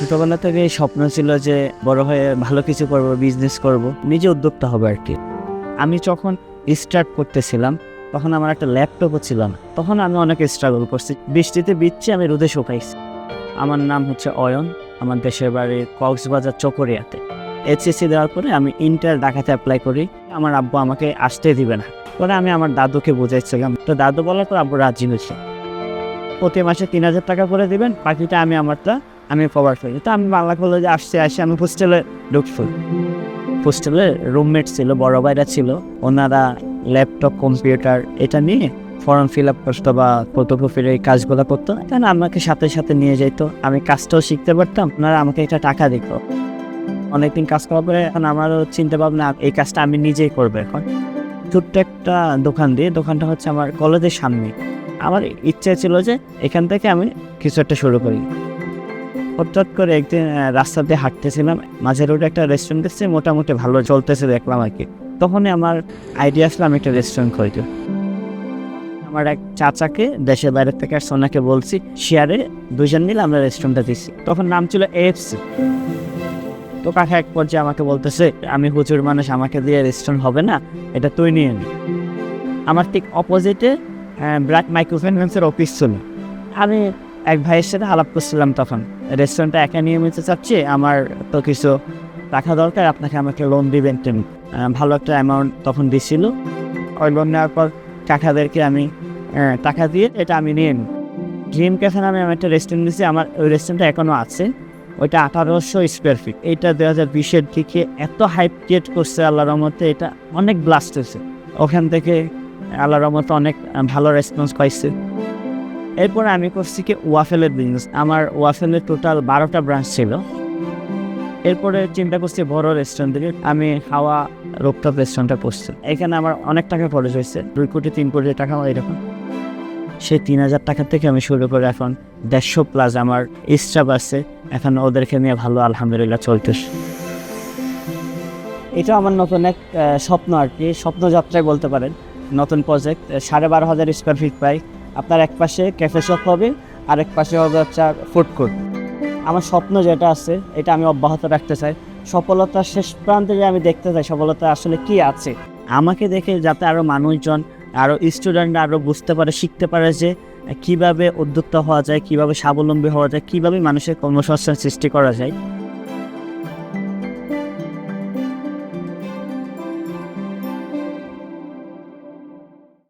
ছোটবেলা থেকে স্বপ্ন ছিল যে বড় হয়ে ভালো কিছু করব বিজনেস করব, নিজে উদ্যোক্তা হবে আর কি। আমি যখন স্টার্ট করতেছিলাম, তখন আমার একটা ল্যাপটপও ছিল না। তখন আমি অনেক স্ট্রাগল করছি। বৃষ্টিতে বিচ্ছে আমি রোদে শুকাইছি। আমার নাম হচ্ছে অয়ন। আমার দেশের বাড়ি কক্সবাজার, চকরিয়াতে। এইচএসসি দেওয়ার পরে আমি ইন্টার ঢাকাতে অ্যাপ্লাই করি। আমার আব্বু আমাকে আসতে দিবে না। পরে আমি আমার দাদুকে বুঝাইছিলাম। তো দাদু বলার পর আব্বু রাজি হয়েছে। প্রতি মাসে তিন হাজার টাকা করে দিবেন, বাকিটা আমি আমারটা আমি কভার করি তো আমি বাংলা কলেজে আসছে আসে আমি হোস্টেলে ঢুকছি। হোস্টেলে রুমমেট ছিল, বড় ভাইরা ছিল। ওনারা ল্যাপটপ কম্পিউটার এটা নিয়ে ফর্ম ফিল আপ করতো বা ফটোকপির এই কাজগুলো করতো। তাহলে আমাকে সাথে সাথে নিয়ে যেত আমি কাজটাও শিখতে পারতাম, ওনারা আমাকে এটা টাকা দিত। অনেকদিন কাজ করার পরে এখন আমারও চিন্তা ভাবনা এই কাজটা আমি নিজেই করব এখন। ছোট্ট একটা দোকান দিয়ে, দোকানটা হচ্ছে আমার কলেজের সামনে। আমার ইচ্ছে ছিল যে এখান থেকে আমি কিছু একটা শুরু করি। হঠাৎ করে একদিন আহ, রাস্তা দিয়ে হাঁটতেছিলাম। মাঝে রোডে একটা রেস্টুরেন্ট দেখছি মোটামুটি ভালো চলতেছে দেখলাম আর কি। তখনই আমার আইডিয়া আসলো আমি একটা রেস্টুরেন্ট খুলি আমার এক চাচাকে দেশের বাইরে থেকে আর সোনাকে বলছি শেয়ারে দুজন মিলে আমরা রেস্টুরেন্টটা দিচ্ছি তখন নাম ছিল এফসি তো কাকা এক পর্যায়ে আমাকে বলতেছে আমি হুজুর মানুষ আমাকে দিয়ে রেস্টুরেন্ট হবে না এটা তুই নিয়ে নি। আমার ঠিক অপোজিটে ব্র্যাক মাইক্রোফিন্যান্সের অফিস ছিল। আমি এক ভাইয়ের সাথে আলাপ করছিলাম তখন। রেস্টুরেন্টটা একা নিয়ে নিতে চাচ্ছি আমার তো কিছু টাকা দরকার, আপনাকে আমাকে লোন দিবেন তুমি ভালো একটা অ্যামাউন্ট তখন দিছিল। ওই লোন নেওয়ার পর কাকাদেরকে আমি টাকা দিয়ে এটা আমি নিয়ে নিই। ড্রিম ক্যাফে নামে আমি একটা রেস্টুরেন্ট দিয়েছি, আমার ওই রেস্টুরেন্টটা এখনও আছে। ওইটা আঠারোশো স্কোয়ার ফিট এইটা দু হাজার বিশের দিকে এত হাইপ ক্রিয়েট করছে আল্লাহ রহমতে, এটা অনেক ব্লাস্ট হয়েছে। ওখান থেকে আল্লাহ রহমতে অনেক ভালো রেসপন্স পাইছে। এরপরে আমি করছি কি ওয়াফেলের বিজনেস আমার ওয়াফেলের টোটাল বারোটা ব্রাঞ্চ ছিল। এরপরে চিন্তা করছি বড় রেস্টুরেন্ট থেকে আমি হাওয়া রোপটপ রেস্টুরেন্টটা করছি এখানে আমার অনেক টাকা খরচ হয়েছে। দুই কোটি, তিন কোটি টাকা এরকম। সেই তিন হাজার টাকা থেকে আমি শুরু করে এখন দেড়শো প্লাস আমার স্টাফ আছে। এখন ওদেরকে নিয়ে ভালো আলহামদুলিল্লাহ চলতেছে। এটা আমার নতুন এক স্বপ্ন আর কি। স্বপ্নযাত্রায় বলতে পারেন। নতুন প্রজেক্ট সাড়ে বারো হাজার স্কোয়ার ফিট পাই। আপনার এক পাশে ক্যাফে শপ হবে, আর এক পাশে হবে হচ্ছে ফুড কোর্ট আমার স্বপ্ন যেটা আছে, এটা আমি অব্যাহত রাখতে চাই। সফলতার শেষ প্রান্তে যে আমি দেখতে চাই, সফলতা আসলে কি আছে? আমাকে দেখে যাতে আরও মানুষজন আরও স্টুডেন্টরা আরও বুঝতে পারে, শিখতে পারে যে কীভাবে উদ্যোক্তা হওয়া যায়, কীভাবে স্বাবলম্বী হওয়া যায়, কীভাবে মানুষের কর্মসংস্থান সৃষ্টি করা যায়।